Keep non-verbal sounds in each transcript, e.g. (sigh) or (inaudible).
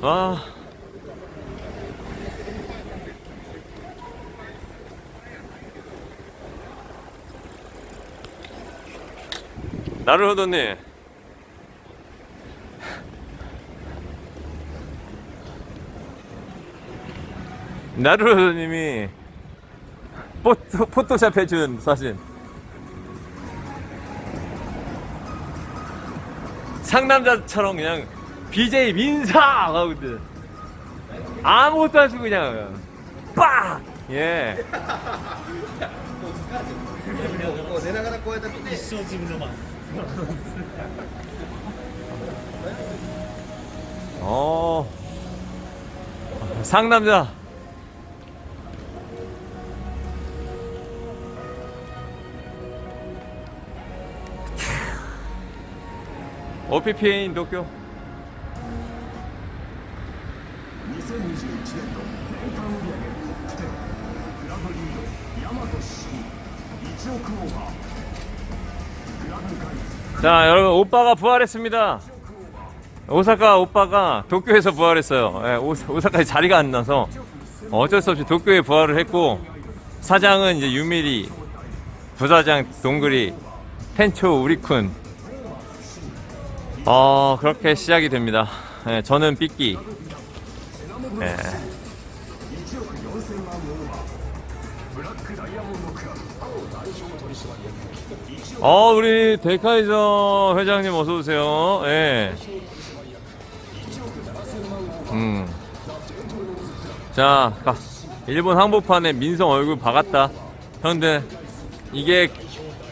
아. 나루호도님. 나루호도님이 포토, 포토샵 해준 사진. 상남자처럼 그냥 BJ 민사 하거든. 아무것도 안 쓰고 그냥 빡! 예. こう寝ながらこうやって一生自分のマス 어. 상남자. OPP인 도쿄. 2021年度年間売上トップ10グラブリードヤマトシ1億オーバーグラブガイズ 자, 여러분 오빠가 부활했습니다. 오사카 오빠가 도쿄에서 부활했어요. 예, 오, 오사카에 자리가 안 나서 어쩔 수 없이 도쿄에 부활을 했고 사장은 이제 유미리, 부사장 동그리, 텐초 우리쿤. 어 그렇게 시작이 됩니다. 예, 저는 삐끼. えー、어 우리 데카이저 회장님 어서 오세요. 예. 음. 자, 가. 일본 항복판에 민성 얼굴 박았다. 형들 이게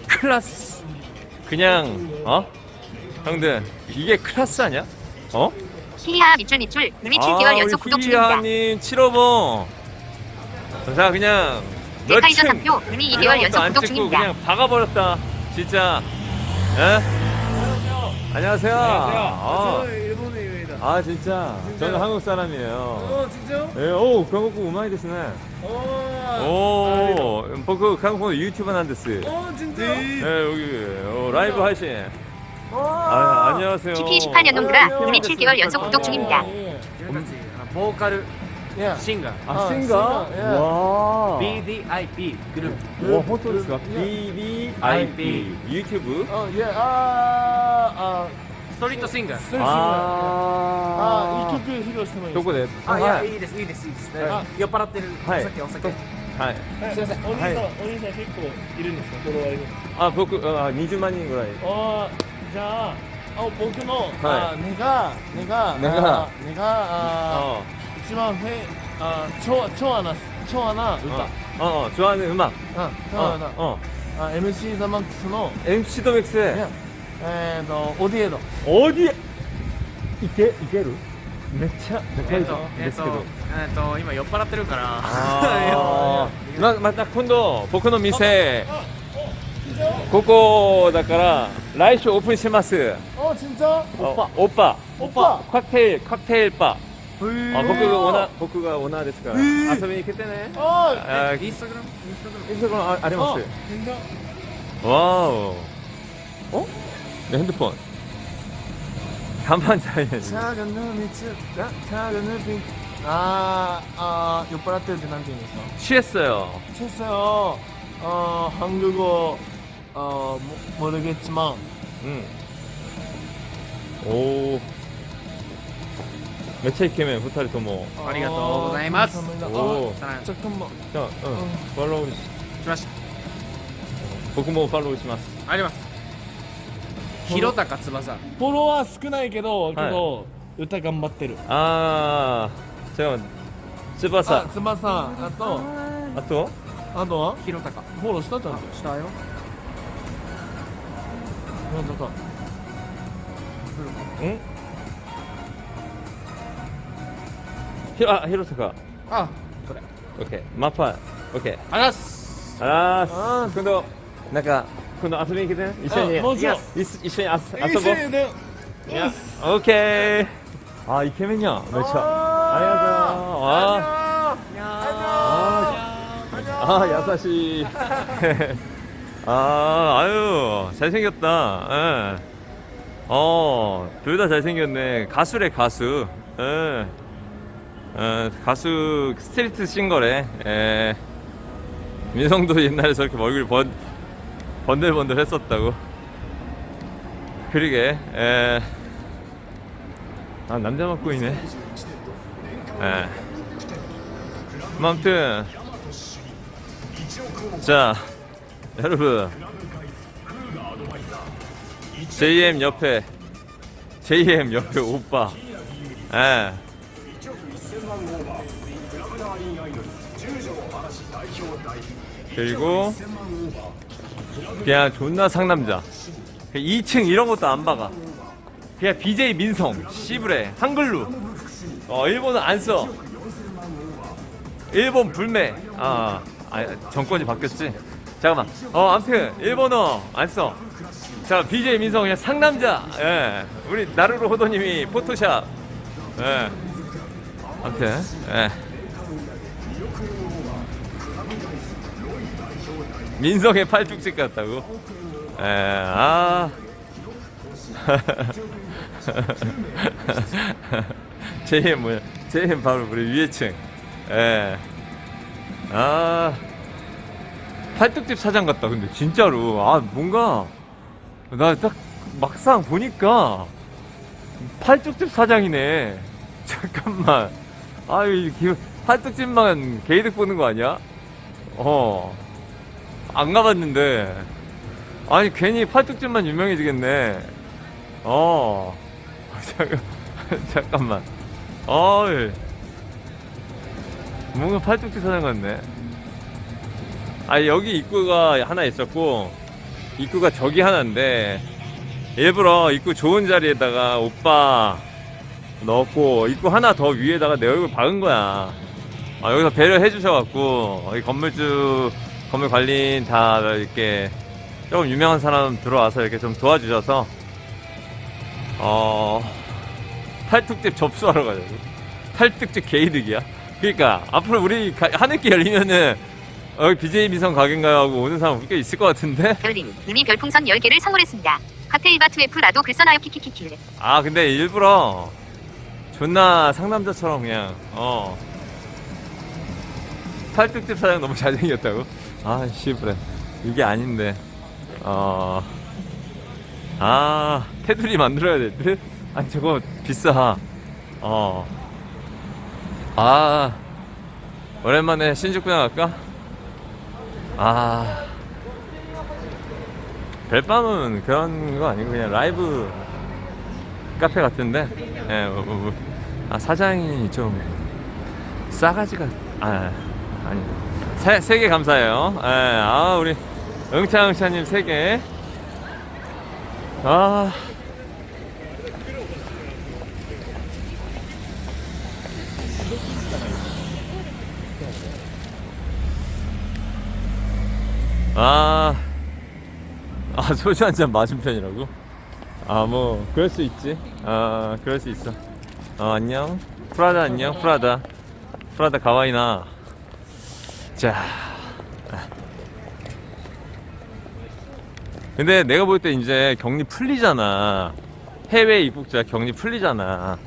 클라스. 그냥 어? 형들 이게 클라스 아니야? 어? 히리아 밑줄 밑줄 루미 7개월 연속 구독 중입니다. 님 7호봉. 자 그냥 데카이저 몇 층- 3표 루미 2개월 연속 안 구독 찍고 중입니다. 그냥 박아버렸다. 진짜. 예? 안녕하세요. 아, 저 일본의 유이다 아 진짜. 저는 한국 사람이에요. 어 진짜요? 예, 오, 한국 우마이 데스네. 어 오,僕 한국 유튜버なんです. 어 진짜요? 예, 여기 어, 라이브 하신. 아, 안녕하세요. TP 18년 농구라 이미 7개월 연속 구독 중입니다. 여기까지 보컬 예. 싱어 아, 싱가? 싱가, 예. 와. BDIP 그룹 와, 호토리스가 BBIP. 유튜브? 어, 예. 아, 아, 스트리트 싱어 쓸수 있나요? 아, 이曲披露してもいいですか 도구네. あいやいいですいいですいいです、は酔っ払ってるおはい酒お酒、 아, すいませんお兄さん、お兄さん結構いるんですかフォロワーいるんですか 아,僕、あ、20万人ぐらい。ああ、 じゃあ、あ僕の、はいあ根が、根が、根があ根が、あ一番フェあ超、超アナ、超アナ歌。 어, 어, 좋아하는 음악. あ、超 어, アナ。 (laughs) 어. あ、MC ザマックスの、 MC 더 맥스. ねえーと、オディエド。 어디? 이게 이게루? めっちゃえっとえっとですけど。えっと今酔っ払ってるからあーままた今度僕の店ここだから 라이쇼 오픈 します.어 진짜? 어, 오빠. 오빠. 오빠. 칵테일, 칵테일 바. 아, 복구가 원하, 복구가 원하 ですから. 아, 선배님 그때네. 어. 아, 인스타그램, 인스타그램. 인스타그램 아, 아리마스. 진짜? 어, 와우. 어? 내 핸드폰. 간판 차이네. 작은 아, 아, 요빠라떼 대남팀에서. 그 취했어요. 취했어요. 어, 한국어. あモルゲッチマン。うん。おおめっちゃイケメン2人とも。ありがとうございます。おおじゃあうん、フォローしました。僕もファローします。あります。広高翼。フォロワー少ないけど、けど歌頑張ってる。ああ違う。翼。翼。あとあと？あとは？広高。フォローしたじゃんしたよ。 なんだか 응? 히, 아, 히로타카. あそれ 오케이. 마파. 오케이. ありがとうございます 아, 아. 근데 나가 근데遊びに来て一緒にあもちろんい一緒に遊遊ぼう一緒にねいや、オッケー。あ、イケメンやん。めっちゃ。ありがとう。ああ、あ優しい。 아, 아유, 잘생겼다. 예. 어, 둘 다 잘생겼네. 가수래, 가수. 예. 어, 가수 스트리트 싱거래. 예. 민성도 옛날에 저렇게 얼굴 번, 번들번들 했었다고. 그러게, 예. 아, 남자 맞고이네. 예. 뭐 아무튼, 자, 여러분. JM 옆에, JM 옆에 오빠. 예. 그리고 그냥 존나 상남자 2층 이런 것도 안 박아 그냥 BJ 민성 씨브레 한글로 어 일본은 안써 일본 불매 아, 아 정권이 바뀌었지 잠깐만 어 아무튼 일본어 안 써 자 BJ 민성 그냥 상남자 예 우리 나루로 호도님이 포토샵 예 아무튼 예 민성의 팔뚝집 같다고? 에, 아. (laughs) JM 뭐야? JM 바로 우리 위에층. 에. 아. 팔뚝집 사장 같다. 근데 진짜로. 아, 뭔가 나 딱 막상 보니까 팔뚝집 사장이네. (laughs) 잠깐만. 아이, 팔뚝집만 게이득 보는 거 아니야? 어. 안 가봤는데 아니 괜히 팔뚝집만 유명해지겠네 어 (laughs) 잠깐 (laughs) 잠깐만 어이 뭔가 팔뚝집 사장 같네 아 여기 입구가 하나 있었고 입구가 저기 하나인데 일부러 입구 좋은 자리에다가 오빠 넣었고 입구 하나 더 위에다가 내 얼굴 박은 거야. 아, 여기서 배려해 주셔갖고 이 건물주 건물 관리인 다 이렇게 조금 유명한 사람 들어와서 이렇게 좀 도와주셔서 어 탈특집 접수하러 가자고. 탈특집 개이득이야? 그러니까 앞으로 우리 가- 하늘길 열리면은 어, 여기 BJ 미성 가게인가요 하고 오는 사람 꽤 있을 것 같은데 별님, 이미 별풍선 10개를 선물했습니다. 칵테일바 2F라도 글 써놔요 키키키키. 아 근데 일부러 존나 상남자처럼 그냥 어 팔뚝집 사장 너무 (laughs) 잘생겼다고? 아 씨부래 이게 아닌데 어... 아 테두리 만들어야 될 듯? 아니 저거 비싸 어... 아 오랜만에 신주쿠장 갈까? 아. 별밤은 그런 거 아니고 그냥 라이브 카페 같은데? 예, 뭐, 뭐, 뭐. 아 사장이 좀 싸가지가 아 아니. 세개 감사해요. 예, 아 우리 응차 응차님 세개. 아 아, 아 소주 한 잔 맞은 편이라고? 아 뭐. 그럴 수 있지. 아 그럴 수 있어. 어 안녕. 프라다 안녕 프라다. 프라다 가와이나. 자. 근데 내가 볼 때 이제 격리 풀리잖아. 해외 입국자 격리 풀리잖아.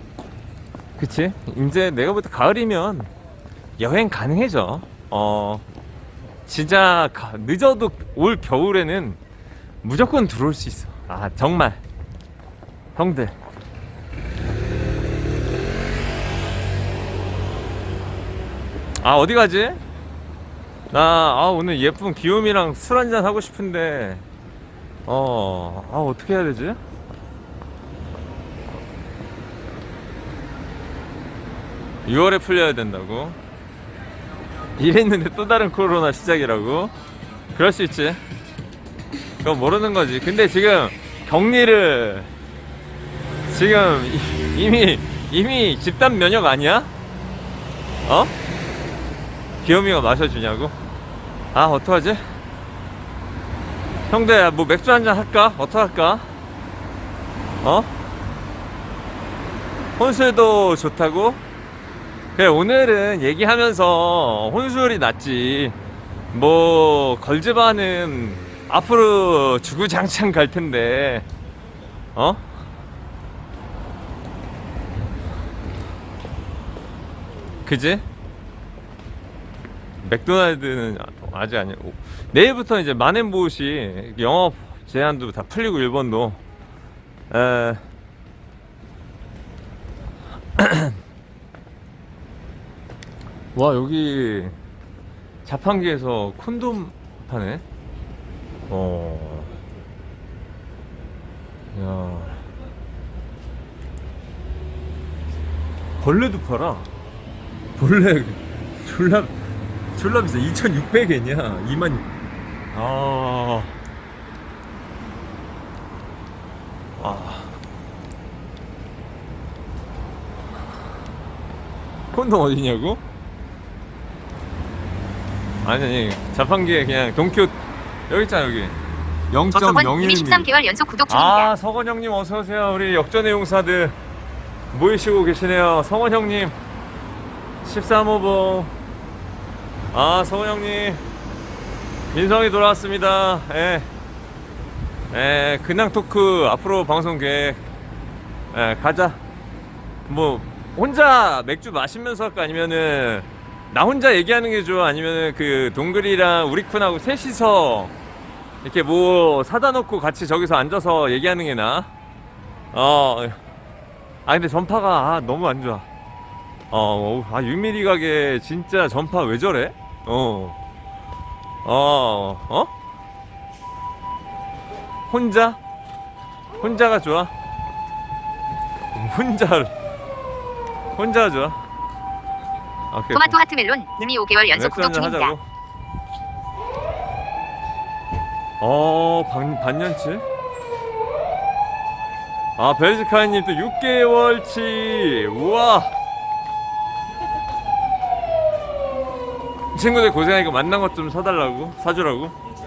그치? 이제 내가 볼 때 가을이면 여행 가능해져. 어 진짜 가- 늦어도 올 겨울에는 무조건 들어올 수 있어. 아 정말. 형들. 아 어디 가지? 나 아, 오늘 예쁜 귀요미랑 술 한잔 하고 싶은데. 어, 아 어떻게 해야 되지? (6월에) 풀려야 된다고 이랬는데 또 다른 코로나 시작이라고 그럴 수 있지 그건 모르는 거지 근데 지금 격리를 지금 이- 이미 이미 집단 면역 아니야? 어? 귀요미가 마셔주냐고? 아 어떡하지? 형들 뭐 맥주 한잔 할까? 어떡할까? 어? 혼술도 좋다고? 그래 오늘은 얘기하면서 혼술이 낫지. 뭐 걸즈바는 앞으로 주구장창 갈 텐데. 어? 그지? 맥도날드는 아- 아직 아니고 내일부터 이제 만앤보웃이 영업 제한도 다 풀리고 일본도. 에... (clears throat) (clears throat) 와 여기 자판기에서 콘돔 파네. 어. 야. 벌레도 팔아. 벌레 (laughs) 졸라 졸라 비싸. 2,600엔이야. 2만 아. 아. 콘돔 어디냐고? 아니 아니 자판기에 그냥 동큐 여기 있잖아 여기. 저서번 이미 0.01mm 13개월 연속 구독 중입니다. 아 서건 형님 어서 오세요. 우리 역전의 용사들 모이시고 계시네요. 성원 형님 13호봉 아 성원 형님. 민성이 돌아왔습니다. 예. 예, 근황 토크 앞으로 방송 계획. 예, 가자. 뭐 혼자 맥주 마시면서 할까? 아니면은 나 혼자 얘기하는 게 좋아 아니면은 그 동글이랑 우리 쿤하고 셋이서 이렇게 뭐 사다 놓고 같이 저기서 앉아서 얘기하는 게 나아? 어. 아 근데 전파가 아, 너무 안 좋아. 어, 아 유미리 가게 진짜 전파 왜 저래? 어. 어, 어? 혼자? 혼자가 좋아? 혼자 혼자가 좋아? 오케이, 토마토 하트멜론 이미 5개월 연속 맥주 구독 한잔 중입니다. 하자고. 어, 반, 반년치? 아, 벨지카이님 또 6개월치. 우와. 친구들 고생하니까 만난 것 좀 사달라고? 사주라고?